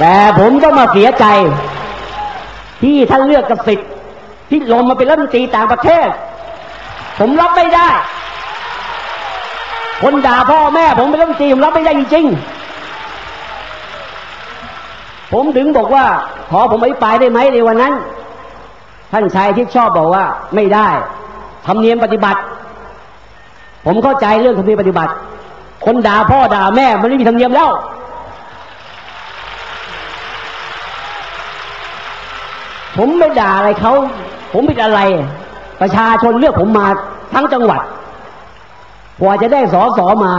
แต่ผมก็มาเสียใจ ที่ท่านเลือกกสิทธิ์ที่ลงมาเป็นรัฐมนตรีต่างประเทศ ผมรับไม่ได้ คนด่าพ่อแม่ ผมเป็นรัฐมนตรีผมรับไม่ได้จริงๆผมถึงบอกว่า ขอผมอภิปรายได้ไหมในวันนั้น ท่านชายที่ชอบบอกว่า ไม่ได้ธรรมเนียมปฏิบัติ ผมเข้าใจเรื่องธรรมเนียมปฏิบัติ คนด่าพ่อด่าแม่มันไม่มีธรรมเนียมแล้ว ผมไม่ด่าอะไรเขาผมผิดอะไร ประชาชนเลือกผมมาทั้งจังหวัดกว่าจะได้สอสอมา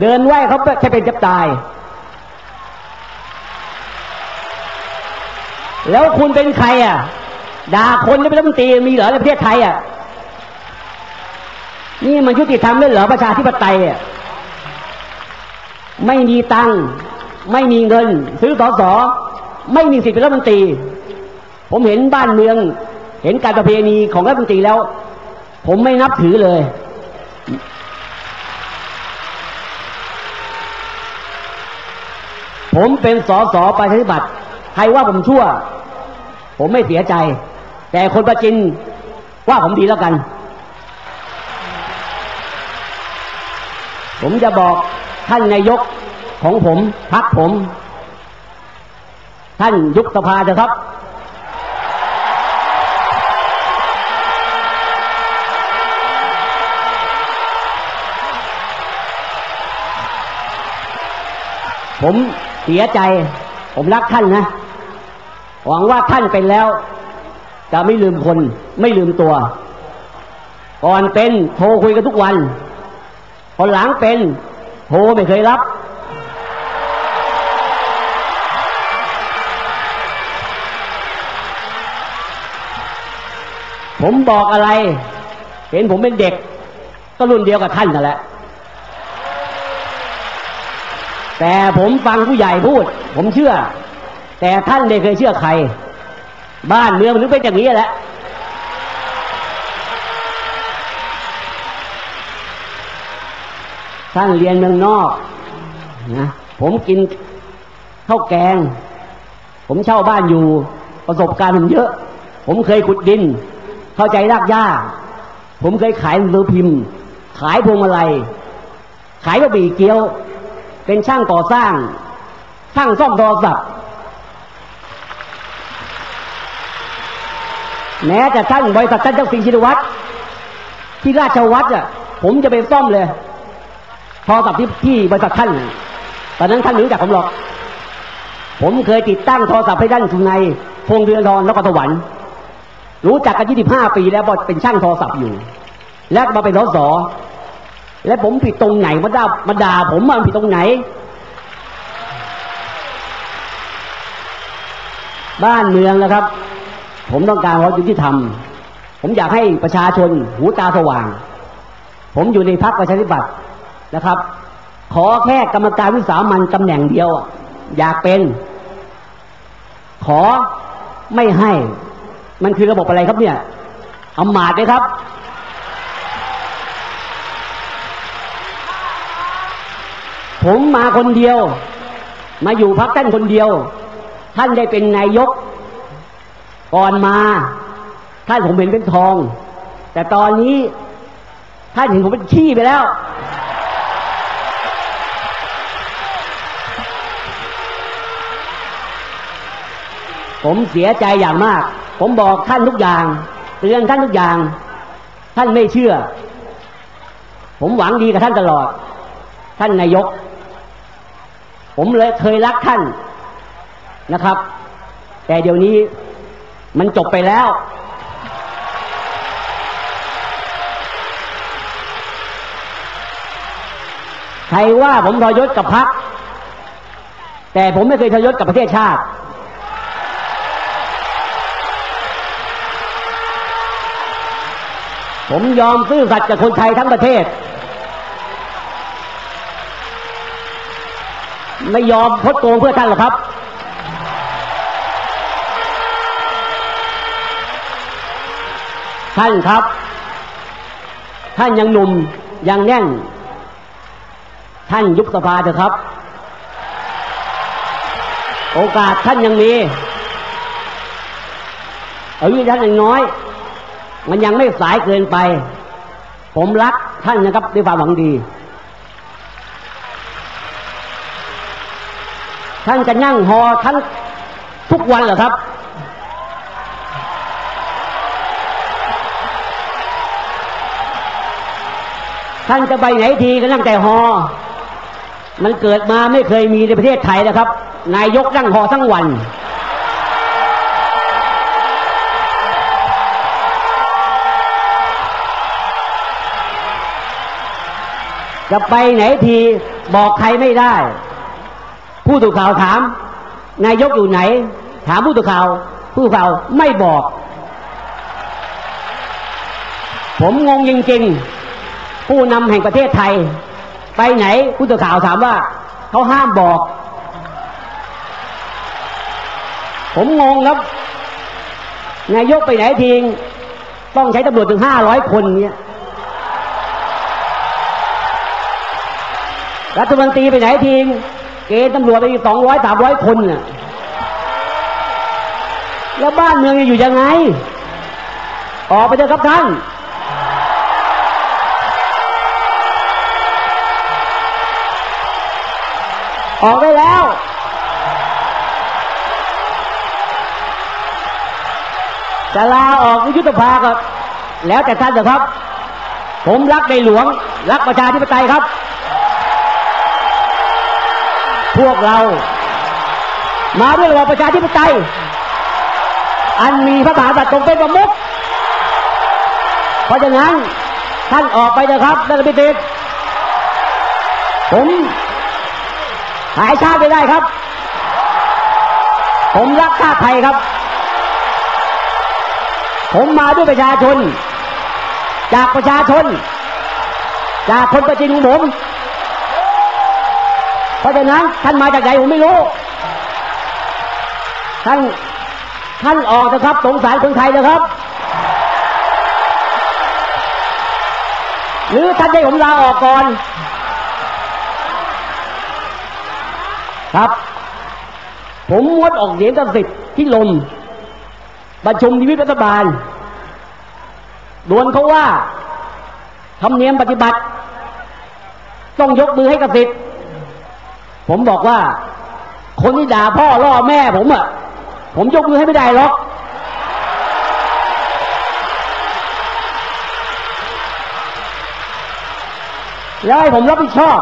เดินไหวเขาแค่เป็นจับตาย แล้วคุณเป็นใครอะด่าคนที่เป็นรัฐมนตรีมีเหรอในประเทศไทยอะนี่มันยุติธรรมเลยเหรอประชาธิปไตยอะไม่มีตังค์ไม่มีเงิน ซื้อสอสอไม่มีสิทธิ์เป็นรัฐมนตรี ผมเห็นบ้านเมือง เห็นการประเพณีของรัฐมนตรีแล้ว ผมไม่นับถือเลย ผมเป็นสอสอประชาธิปัตย์ใครว่าผมชั่ว ผมไม่เสียใจ แต่คนประจินว่าผมดีแล้วกัน ผมจะบอกท่านนายกของผมพักผม ท่านยุบสภาเถอะครับ ผมเสียใจ ผมรักท่านนะ หวังว่าท่านเป็นแล้ว จะไม่ลืมคน ไม่ลืมตัว ก่อนเป็นโทรคุยกันทุกวันพอหลังเป็นโทรไม่เคยรับ ผมบอกอะไร เห็นผมเป็นเด็ก ก็รุ่นเดียวกับท่านนั่นแหละ แต่ผมฟังผู้ใหญ่พูด ผมเชื่อ แต่ท่านไม่เคยเชื่อใคร บ้านเมืองมันถึงเป็นอย่างนี้แหละท่านเรียนเมืองนอกนะผมกินข้าวแกง ผมเช่าบ้านอยู่ ประสบการณ์ผมเยอะ ผมเคยขุดดิน เข้าใจรากหญ้า ผมเคยขายหนังสือพิมพ์ ขายพวงมาลัย ขายบะหมี่เกี๊ยว เป็นช่างก่อสร้าง ช่างซ่อมโทรศัพท์แม้แต่ท่านบริษัทท่านเจ้าสิงชินวัตรที่ราชวัตรอะ ผมจะไปซ่อมเลยโทรศัพท์ที่ที่บริษัทท่านตอนนั้นท่านรู้จักผมหรอก ผมเคยติดตั้งโทรศัพท์ให้ท่านสุนัยพงเดือนทองนครสวรรค์รู้จักกัน 25 ปีแล้วบอกเป็นช่างโทรศัพท์อยู่ แล้วมาเป็นสส และผมผิดตรงไหนมาด่ามาด่าผมมันผิดตรงไหน บ้านเมืองนะครับ ผมต้องการความยุติธรรม ผมอยากให้ประชาชนหูตาสว่าง ผมอยู่ในพรรคประชาธิปัตย์นะครับ ขอแค่กรรมการวิสามันตำแหน่งเดียว อยากเป็น ขอไม่ให้ มันคือระบบอะไรครับเนี่ยอำมาตย์ไหมครับ ผมมาคนเดียว มาอยู่พักท่านคนเดียว ท่านได้เป็นนายก ก่อนมา ท่านผมเห็นเป็นทอง แต่ตอนนี้ ท่านเห็นผมเป็นขี้ไปแล้ว ผมเสียใจอย่างมาก ผมบอกท่านทุกอย่างเตือนท่านทุกอย่าง ท่านไม่เชื่อ ผมหวังดีกับท่านตลอด ท่านนายก ผมเลยเคยรักท่านนะครับ แต่เดี๋ยวนี้มันจบไปแล้ว ใครว่าผมทรยศกับพรรคแต่ผมไม่เคยทรยศกับประเทศชาติผมยอมซื่อสัตย์กับคนไทยทั้งประเทศ ไม่ยอมพดโกงเพื่อท่านหรอกครับ ท่านครับ ท่านยังหนุ่มยังแน่น ท่านยุบสภาเถอะครับ โอกาสท่านยังมีอายุท่านยังน้อย มันยังไม่สายเกินไป ผมรักท่านนะครับด้วยความหวังดี ท่านจะนั่งหอท่านทุกวันเหรอครับ ท่านจะไปไหนทีก็นั่งแต่หอ มันเกิดมาไม่เคยมีในประเทศไทยนะครับ นายกนั่งหอทั้งวันจะไปไหนทีบอกใครไม่ได้ ผู้ถูกข่าวถาม นายกอยู่ไหน ถามผู้ถูกข่าว ผู้ข่าวไม่บอก ผมงงจริงๆ ผู้นำแห่งประเทศไทย ไปไหนผู้สื่อข่าวถามว่า เขาห้ามบอก ผมงงครับนายกไปไหนทีงต้องใช้ตำรวจถึงห้าร้อยคนเนี่ยรัฐมนตรีไปไหนทีง เกณฑ์ตำรวจไปอีกสองร้อยสามร้อยคนน่ะแล้วบ้านเมืองจะอยู่ยังไง ออกไปเถอะครับท่านออกได้แล้ว จะลาออกยุทธภาก็แล้วแต่ท่านเถอะครับ ผมรักในหลวง รักประชาธิปไตยครับ พวกเรา มาด้วยระบอบประชาธิปไตย อันมีพระมหากษัตริย์ทรงเป็นประมุขเพราะฉะนั้นท่านออกไปเถอะครับนั่นเป็นติดผมหายชาติไม่ได้ครับ ผมรักชาติไทยครับ ผมมาด้วยประชาชน จากประชาชน จากคนประจินของผม เพราะฉะนั้นท่านมาจากไหนผมไม่รู้ ท่านท่านออกนะครับ สงสารคนไทยนะครับ หรือท่านให้ผมลาออกก่อน ครับ ผมงดออกเสียงกับสิทธิ์ที่ลมประชุมนิวิตรัฐบาลดวนเขาว่าธรรมเนียมปฏิบัติ ต้องยกมือให้กับสิทธิ์ ผมบอกว่า คนที่ด่าพ่อล่อแม่ผมอะผมยกมือให้ไม่ได้หรอก แล้วให้ผมรับผิดชอบ